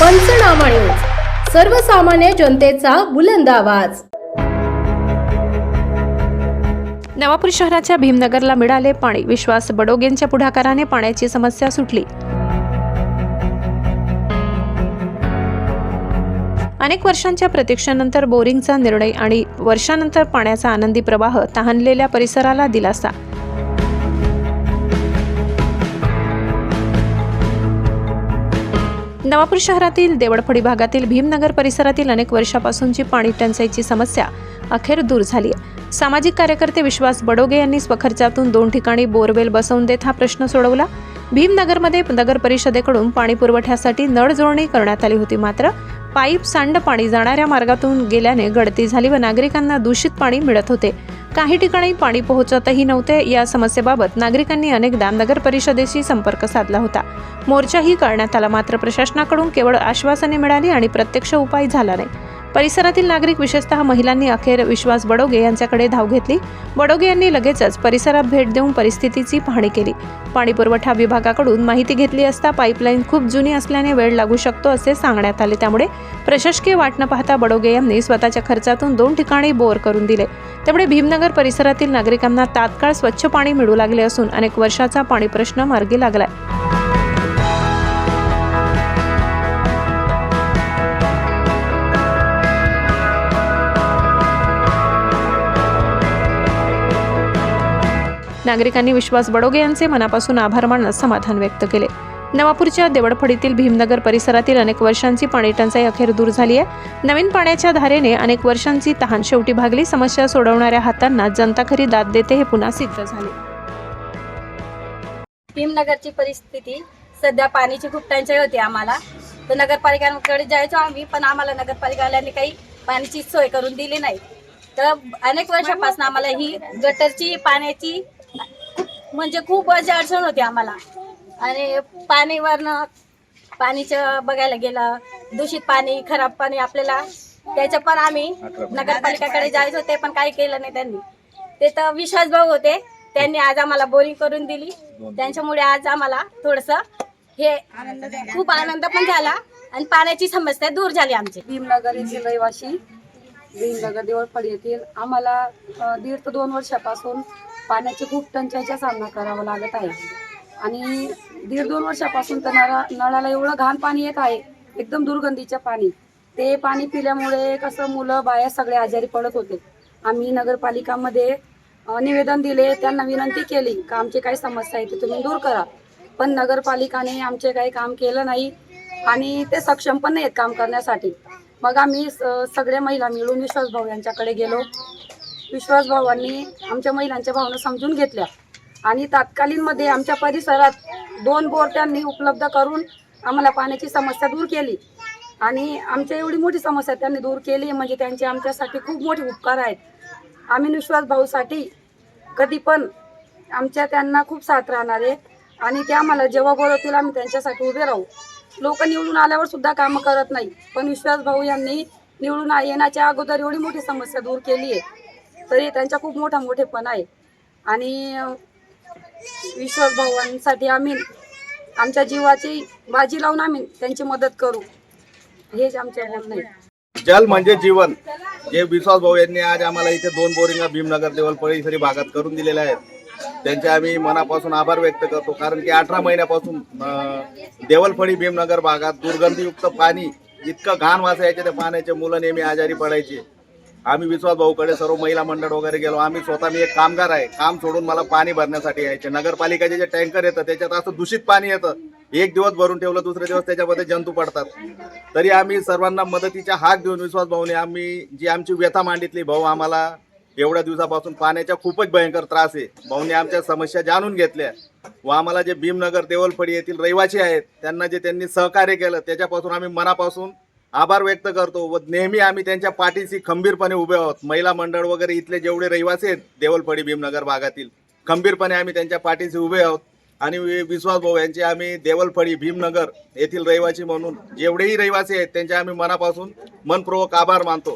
पंचनामा न्यूज. सर्वसामान्य जनतेचा बुलंद आवाज. नवापूर शहराच्या भीमनगरला मिळाले पाणी. विश्वास बडोगेंच्या पुढाकाराने पाण्याची समस्या सुटली. अनेक वर्षांच्या प्रतीक्षेनंतर बोरिंगचा निर्णय आणि वर्षानंतर पाण्याचा आनंदी प्रवाह तहानलेल्या परिसराला दिलासा. नवापूर शहरातील देवळफडी भागातील भीमनगर परिसरातील अनेक वर्षापासूनची पाणी टंचाईची समस्या अखेर दूर झाली आहे. सामाजिक कार्यकर्ते विश्वास बडोगे यांनी स्वखर्चातून दोन ठिकाणी बोरवेल बसवून देत हा प्रश्न सोडवला. भीमनगरमध्ये नगर परिषदेकडून पाणी पुरवठ्यासाठी नळ जोडणी करण्यात आली होती मात्र पाईप सांड पाणी जाणाऱ्या मार्गातून गेल्याने गळती झाली व नागरिकांना दूषित पाणी मिळत होते. काही ठिकाणी पाणी पोहोचतही नव्हते. या समस्येबाबत नागरिकांनी अनेकदा नगर परिषदेशी संपर्क साधला होता. मोर्चाही करण्यात आला. मात्र प्रशासनाकडून केवळ आश्वासने मिळाली आणि प्रत्यक्ष उपाय झाला नाही. परिसरातील नागरिक विशेषतः महिलांनी अखेर विश्वास बडोगे यांच्याकडे धाव घेतली. बडोगे यांनी लगेचच परिसरात भेट देऊन परिस्थितीची पाहणी केली. पाणी पुरवठा विभागाकडून माहिती घेतली असता पाईपलाईन खूप जुनी असल्याने वेळ लागू शकतो असे सांगण्यात आले. त्यामुळे प्रशासकीय वाट न पाहता बडोगे यांनी स्वतःच्या खर्चातून दोन ठिकाणी बोर करून दिले. त्यामुळे भीमनगर परिसरातील नागरिकांना तात्काळ स्वच्छ पाणी मिळू लागले असून अनेक वर्षाचा पाणी प्रश्न मार्गी लागलाय. नागरिकांनी विश्वास बडोगे यांचे मनापासून आभार मानत समाधान व्यक्त केले. नवापूरच्या देवडफडीतील भीमनगर परिसरातील अनेक वर्षांची पाणी टंचाई अखेर दूर झाली आहे. नवीन पाण्याच्या धारेने अनेक वर्षांची तहान शेवटी भागली. समस्या सोडवणाऱ्या हातांना जनता खरी दाद देते हे पुन्हा सिद्ध झाले. भीमनगरची परिस्थिती सध्या पाण्याची खूप टंचाई होती आम्हाला. तर नगरपालिकांकडे जायचो आम्ही पण आम्हाला नगरपालिकावाल्यांनी काही पाण्याची सोय करून दिली नाही. तर अनेक वर्षापासून आम्हाला ही गटरची पाण्याची म्हणजे खूप अशी अडचण होती आम्हाला. आणि पाणीवरनं पाणीचं बघायला गेलं दूषित पाणी खराब पाणी आपल्याला त्याचं पण आम्ही नगरपालिकाकडे जायचो ते पण काही केलं नाही त्यांनी. ते तर विश्वास भाऊ होते त्यांनी आज आम्हाला बोरिंग करून दिली. त्यांच्यामुळे आज आम्हाला थोडस हे खूप आनंद पण झाला आणि पाण्याची समस्या दूर झाली आमची. भीमनगर येथील रहिवासी भीमनगर देवळफळ येथील आम्हाला दीड ते दोन वर्षापासून पाण्याची खूप टंचाईचा सामना करावा लागत आहे. आणि दीड दोन वर्षापासून तर नळा नळाला एवढं घाण पाणी येत आहे एकदम दुर्गंधीचं पाणी. ते पाणी पिल्यामुळे कसं मुलं बाया सगळे आजारी पडत होते. आम्ही नगरपालिकामध्ये निवेदन दिले त्यांना विनंती केली का आमची काही समस्या आहे ते तुम्ही दूर करा. पण नगरपालिकाने आमचे काही काम केलं नाही आणि ते सक्षम पण नाहीत काम करण्यासाठी. मग आम्ही स- सगळ्या महिला मिळून विश्वास भाऊ यांच्याकडे गेलो. विश्वासभावांनी आमच्या महिलांच्या भावना समजून घेतल्या. आणि तात्कालीनमध्ये आमच्या परिसरात दोन बोर त्यांनी उपलब्ध करून आम्हाला पाण्याची समस्या दूर केली. आणि आमच्या एवढी मोठी समस्या त्यांनी दूर केली म्हणजे त्यांचे आमच्यासाठी खूप मोठे उपकार आहेत. आम्ही विश्वास भाऊसाठी कधी पण आमच्या त्यांना खूप साथ राहणार आहे. आणि ते आम्हाला जेव्हा बोलवतील आम्ही त्यांच्यासाठी उभे राहू. लोक निवडून आल्यावर सुद्धा कामं करत नाही. पण विश्वास भाऊ यांनी निवडून येण्याच्या अगोदर एवढी मोठी समस्या दूर केली आहे. तरी त्यांचा खूप मोठा मोठेपणा आहे. आणि विश्वास भावांसाठी आम्ही आमच्या जीवाची बाजी लावून आम्ही त्यांची मदत करू. हेच आमचे जल म्हणजे जीवन. जे विश्वास भाऊ यांनी आज आम्हाला इथे दोन बोरिंगा भीमनगर देवल परिसरी भागात करून दिलेल्या आहेत. त्यांचे आम्ही मनापासून आभार व्यक्त करतो कारण की अठरा महिन्यापासून अं, देवलफळी भीमनगर भागात दुर्गंधीयुक्त पाणी इतकं घाण वासायचे त्या पाण्याचे मुलं नेहमी आजारी पडायचे. आम्ही विश्वास भाऊकडे सर्व महिला मंडळ वगैरे गेलो. आम्ही स्वतः मी एक कामगार आहे. काम सोडून मला पाणी भरण्यासाठी यायचे. नगरपालिकेचे जे टँकर येतं त्याच्यात असं दूषित पाणी येतं. एक दिवस भरून ठेवलं दुसरे दिवस त्याच्यामध्ये जंतू पडतात. तरी आम्ही सर्वांना मदतीचा हाक देऊन विश्वास भाऊने आम्ही जी आमची व्यथा मांडितली भाऊ आम्हाला एवढ्या दिवसापासून पाण्याचा खूपच भयंकर त्रास आहे. भाऊने आमच्या समस्या जाणून घेतल्या. व आम्हाला जे भीमनगर देवलफडी येथील रहिवासी आहेत त्यांना जे त्यांनी सहकार्य केलं त्याच्यापासून आम्ही मनापासून आभार व्यक्त करतो व नेहमी आम्ही त्यांच्या पाठीशी खंबीरपणे उभे आहोत. महिला मंडळ वगैरे इथले जेवढे रहिवासी आहेत देवलफडी भीमनगर भागातील खंबीरपणे आम्ही त्यांच्या पाठीशी उभे आहोत. आणि विश्वास भाऊ यांचे आम्ही देवलफळी भीमनगर येथील रहिवासी म्हणून जेवढेही रहिवासी आहेत त्यांचे आम्ही मनापासून मनपूर्वक आभार मानतो.